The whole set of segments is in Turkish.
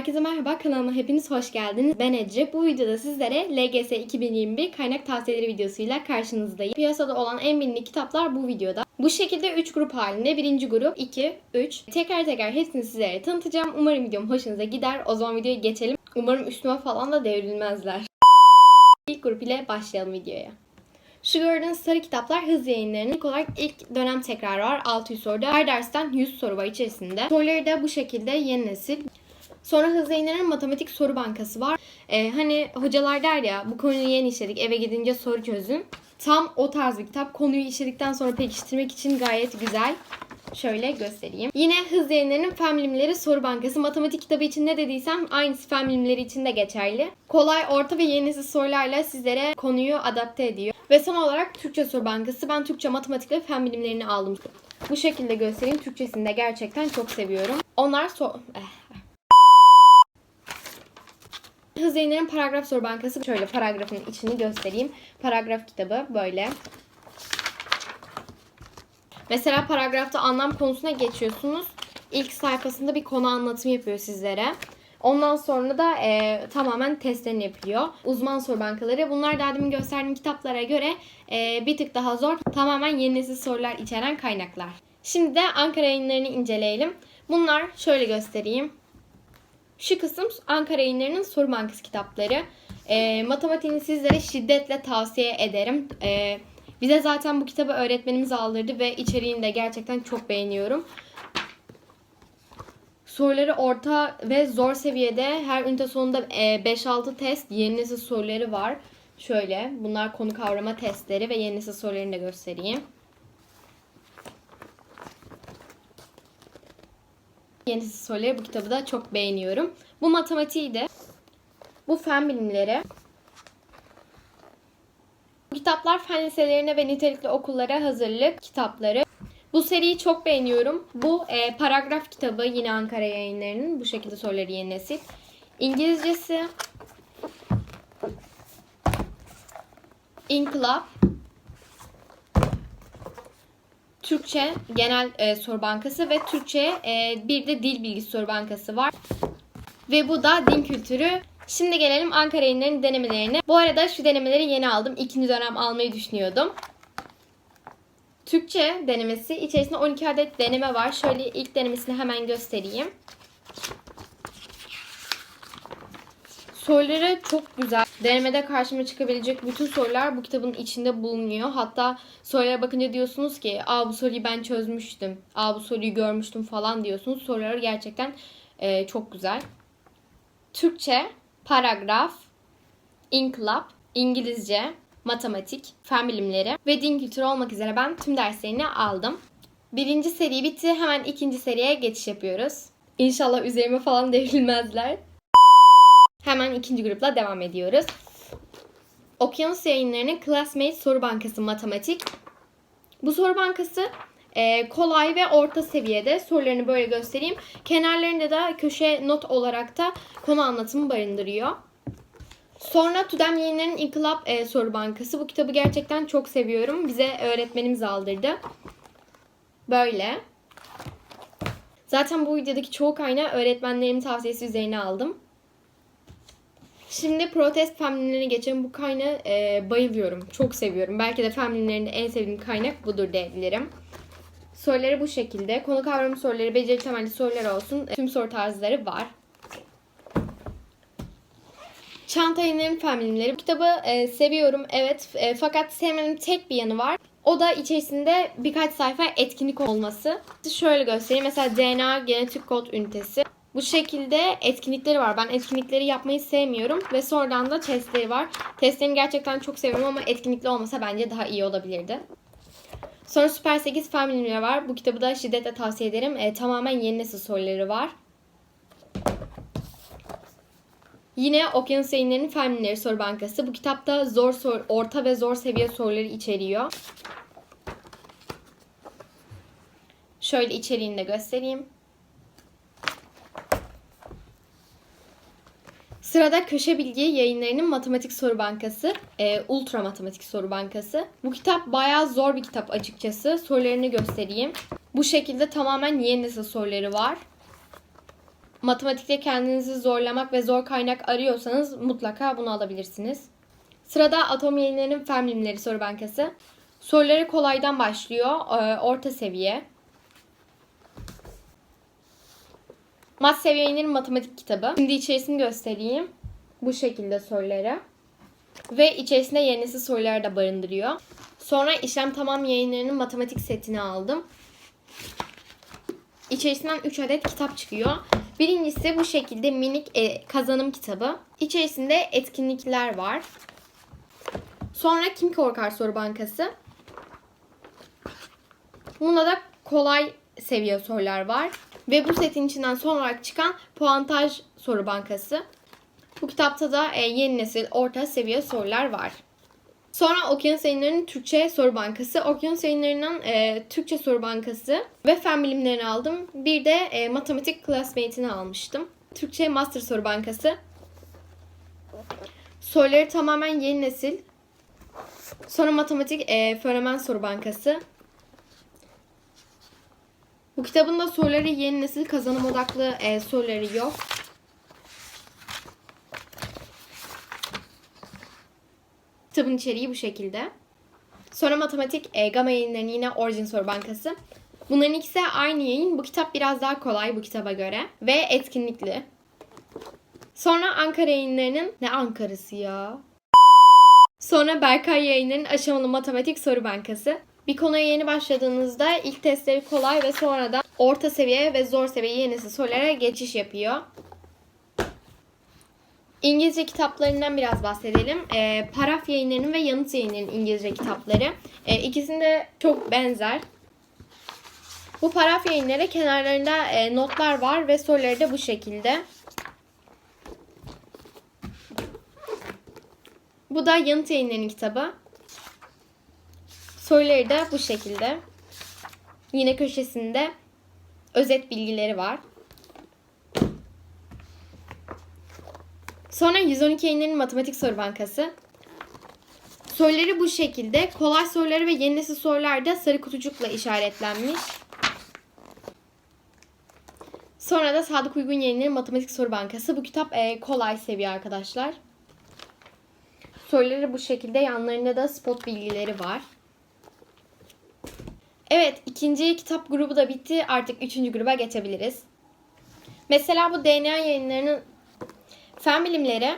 Herkese merhaba, kanalıma hepiniz hoş geldiniz. Ben Ece. Bu videoda sizlere LGS 2021 kaynak tavsiyeleri videosuyla karşınızdayım. Piyasada olan en bilindik kitaplar bu videoda. Bu şekilde 3 grup halinde. Birinci grup 2, 3. Teker teker hepsini sizlere tanıtacağım. Umarım videom hoşunuza gider. O zaman videoya geçelim. Umarım üstüme falan da devrilmezler. İlk grup ile başlayalım videoya. Şu gördüğünüz sarı kitaplar hız yayınlarının ilk olarak ilk dönem tekrarı var. 600 soruda. Her dersten 100 soru var içerisinde. Soruları da bu şekilde yeni nesil. Sonra hız yayınlarının matematik soru bankası var. Ee, hani hocalar der ya bu konuyu yeni işledik eve gidince soru çözün. Tam o tarz bir kitap. Konuyu işledikten sonra pekiştirmek için gayet güzel. Şöyle göstereyim. Yine hız yayınlarının fen soru bankası. Matematik kitabı için ne dediysem aynısı fen için de geçerli. Kolay, orta ve yeni nesil sorularla sizlere konuyu adapte ediyor. Ve son olarak Türkçe soru bankası. Ben Türkçe, matematik ve fen bilimlerini aldım. Bu şekilde göstereyim. Türkçesini de gerçekten çok seviyorum. Onlar so... Eh. Hız yayınların paragraf soru bankası. Şöyle paragrafın içini göstereyim. Paragraf kitabı böyle. Mesela paragrafta anlam konusuna geçiyorsunuz. İlk sayfasında bir konu anlatımı yapıyor sizlere. Ondan sonra da e, tamamen testlerini yapıyor. Uzman soru bankaları. Bunlar daha demin gösterdiğim kitaplara göre e, bir tık daha zor. Tamamen yeni nesil sorular içeren kaynaklar. Şimdi de Ankara yayınlarını inceleyelim. Bunlar şöyle göstereyim. Şu kısım Ankara yayınlarının soru bankası kitapları. E, matematiğini sizlere şiddetle tavsiye ederim. E, bize zaten bu kitabı öğretmenimiz aldırdı ve içeriğini de gerçekten çok beğeniyorum. Soruları orta ve zor seviyede. Her ünite sonunda e, 5-6 test yeni nesil soruları var. Şöyle bunlar konu kavrama testleri ve yeni nesil sorularını da göstereyim. Yeni nesil soruları bu kitabı da çok beğeniyorum. Bu matematiği de bu fen bilimleri bu kitaplar fen liselerine ve nitelikli okullara hazırlık kitapları. Bu seriyi çok beğeniyorum. Bu e, paragraf kitabı yine Ankara yayınlarının. Bu şekilde soruları yeni nesil. İngilizcesi İnkılap Türkçe genel e, soru bankası ve Türkçe e, bir de dil bilgisi soru bankası var. Ve bu da din kültürü. Şimdi gelelim Ankara yayınlarının denemelerine. Bu arada şu denemeleri yeni aldım. İkinci dönem almayı düşünüyordum. Türkçe denemesi. içerisinde 12 adet deneme var. Şöyle ilk denemesini hemen göstereyim. Soruları çok güzel. Denemede karşıma çıkabilecek bütün sorular bu kitabın içinde bulunuyor. Hatta sorulara bakınca diyorsunuz ki Aa bu soruyu ben çözmüştüm. Aa bu soruyu görmüştüm falan diyorsunuz. Soruları gerçekten e, çok güzel. Türkçe, paragraf, inkılap, İngilizce, matematik, fen bilimleri ve din kültürü olmak üzere ben tüm derslerini aldım. Birinci seri bitti. Hemen ikinci seriye geçiş yapıyoruz. İnşallah üzerime falan devrilmezler. Hemen ikinci grupla devam ediyoruz. Okyanus yayınlarının Classmate Soru Bankası Matematik. Bu soru bankası e, kolay ve orta seviyede sorularını böyle göstereyim. Kenarlarında da köşe not olarak da konu anlatımı barındırıyor. Sonra Tudem Yayınları'nın İnkılap e, Soru Bankası. Bu kitabı gerçekten çok seviyorum. Bize öğretmenimiz aldırdı. Böyle. Zaten bu videodaki çoğu kaynağı öğretmenlerimin tavsiyesi üzerine aldım. Şimdi protest femlinlerine geçelim. Bu kaynağı e, bayılıyorum. Çok seviyorum. Belki de femlinlerinde en sevdiğim kaynak budur diyebilirim. Soruları bu şekilde. Konu kavramı soruları, beceri temelli sorular olsun. Tüm soru tarzları var. Çanta yayınlarının fen bilimleri. Bu kitabı e, seviyorum evet e, fakat sevmediğim tek bir yanı var. O da içerisinde birkaç sayfa etkinlik olması. Şöyle göstereyim. Mesela DNA genetik kod ünitesi. Bu şekilde etkinlikleri var. Ben etkinlikleri yapmayı sevmiyorum ve sonradan da testleri var. Testlerini gerçekten çok seviyorum ama etkinlikli olmasa bence daha iyi olabilirdi. Sonra Süper 8 fen var. Bu kitabı da şiddetle tavsiye ederim. E, tamamen yeni nesil soruları var. Yine Okyanus Yayınları'nın Fen Soru Bankası. Bu kitapta zor sor, orta ve zor seviye soruları içeriyor. Şöyle içeriğini de göstereyim. Sırada Köşe Bilgi yayınlarının Matematik Soru Bankası, e, Ultra Matematik Soru Bankası. Bu kitap bayağı zor bir kitap açıkçası. Sorularını göstereyim. Bu şekilde tamamen yeni nesil soruları var. matematikte kendinizi zorlamak ve zor kaynak arıyorsanız mutlaka bunu alabilirsiniz. Sırada Atom Yayınları'nın Fen Bilimleri Soru Bankası. Soruları kolaydan başlıyor, e, orta seviye. Mat seviye yayınlarının matematik kitabı. Şimdi içerisini göstereyim. Bu şekilde soruları. Ve içerisinde yenisi sorular da barındırıyor. Sonra işlem tamam yayınlarının matematik setini aldım. İçerisinden 3 adet kitap çıkıyor. Birincisi bu şekilde minik e, kazanım kitabı. İçerisinde etkinlikler var. Sonra Kim Korkar Soru Bankası. Bunda da kolay seviye sorular var. Ve bu setin içinden son olarak çıkan puantaj soru bankası. Bu kitapta da e, yeni nesil orta seviye sorular var. Sonra Okyanus Yayınları'nın Türkçe Soru Bankası. Okyanus Yayınları'nın e, Türkçe Soru Bankası ve Fen Bilimlerini aldım. Bir de e, Matematik Classmate'ini almıştım. Türkçe Master Soru Bankası. Soruları tamamen yeni nesil. Sonra Matematik e, Fenomen Soru Bankası. Bu kitabın da soruları yeni nesil kazanım odaklı e, soruları yok. Kitabın içeriği bu şekilde. Sonra matematik e, Gama yayınlarının yine orijin soru bankası. Bunların ikisi aynı yayın. Bu kitap biraz daha kolay bu kitaba göre. Ve etkinlikli. Sonra Ankara yayınlarının... Ne Ankara'sı ya? Sonra Berkay yayınlarının aşamalı matematik soru bankası. Bir konuya yeni başladığınızda ilk testleri kolay ve sonra da orta seviye ve zor seviye yenisi sorulara geçiş yapıyor. İngilizce kitaplarından biraz bahsedelim. E, Paraf yayınlarının ve Yanıt yayınlarının İngilizce kitapları. E, ikisinde çok benzer. Bu paraf yayınları kenarlarında e, notlar var ve soruları da bu şekilde. Bu da Yanıt yayınlarının kitabı. Soruları da bu şekilde. Yine köşesinde özet bilgileri var. Sonra 112 yayınlarının matematik soru bankası. Soruları bu şekilde. Kolay soruları ve yeni nesil sorular da sarı kutucukla işaretlenmiş. Sonra da Sadık Uygun Yayınları Matematik Soru Bankası. Bu kitap e, kolay seviye arkadaşlar. Soruları bu şekilde. Yanlarında da spot bilgileri var. Evet, ikinci kitap grubu da bitti. Artık üçüncü gruba geçebiliriz. Mesela bu DNA yayınlarının fen bilimleri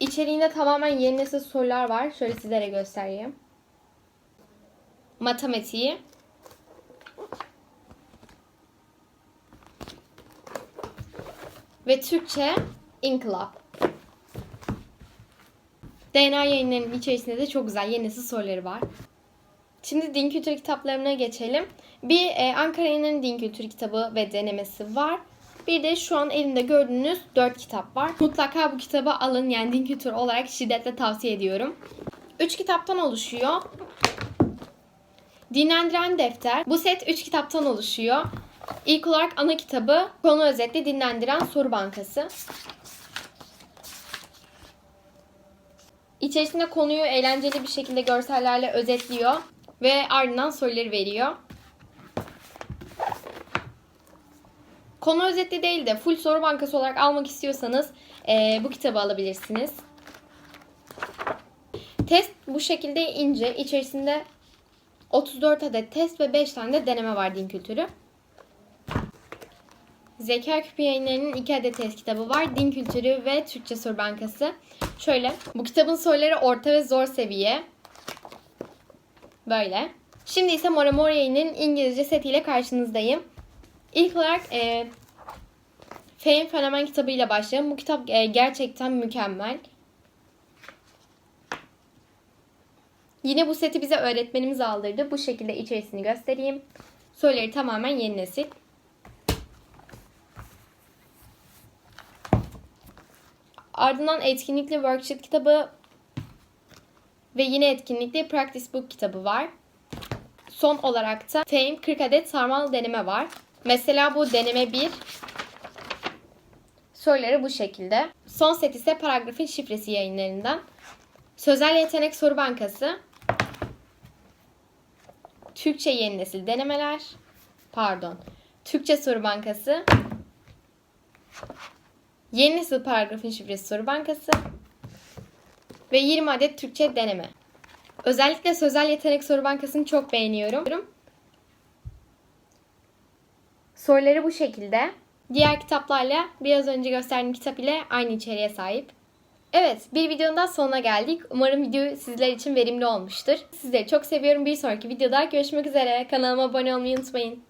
içeriğinde tamamen yeni nesil sorular var. Şöyle sizlere göstereyim. Matematiği. Ve Türkçe İnkılap. DNA yayınlarının içerisinde de çok güzel yeni nesil soruları var. Şimdi din kültürü kitaplarına geçelim. Bir e, Ankara Yayınları'nın din kültürü kitabı ve denemesi var. Bir de şu an elimde gördüğünüz 4 kitap var. Mutlaka bu kitabı alın. Yani din kültürü olarak şiddetle tavsiye ediyorum. 3 kitaptan oluşuyor. Dinlendiren defter. Bu set 3 kitaptan oluşuyor. İlk olarak ana kitabı konu özetli dinlendiren soru bankası. İçerisinde konuyu eğlenceli bir şekilde görsellerle özetliyor ve ardından soruları veriyor. Konu özetli değil de full soru bankası olarak almak istiyorsanız e, bu kitabı alabilirsiniz. Test bu şekilde ince. İçerisinde 34 adet test ve 5 tane de deneme var din kültürü. Zeka Küpü yayınlarının 2 adet test kitabı var. Din kültürü ve Türkçe soru bankası. Şöyle. Bu kitabın soruları orta ve zor seviye. Böyle. Şimdi ise Mora yayının İngilizce setiyle karşınızdayım. İlk olarak e, Fame Fenomen kitabıyla başlayalım. Bu kitap e, gerçekten mükemmel. Yine bu seti bize öğretmenimiz aldırdı. Bu şekilde içerisini göstereyim. Soruları tamamen yeni nesil. Ardından etkinlikli worksheet kitabı ve yine etkinlikli practice book kitabı var. Son olarak da Fame 40 adet sarmal deneme var. Mesela bu deneme 1 soruları bu şekilde. Son set ise paragrafın şifresi yayınlarından. Sözel yetenek soru bankası. Türkçe yeni nesil denemeler. Pardon. Türkçe soru bankası. Yeni nesil paragrafın şifresi soru bankası ve 20 adet Türkçe deneme. Özellikle sözel yetenek soru bankasını çok beğeniyorum. Soruları bu şekilde. Diğer kitaplarla biraz önce gösterdiğim kitap ile aynı içeriğe sahip. Evet, bir videonun daha sonuna geldik. Umarım video sizler için verimli olmuştur. Sizleri çok seviyorum. Bir sonraki videoda görüşmek üzere. Kanalıma abone olmayı unutmayın.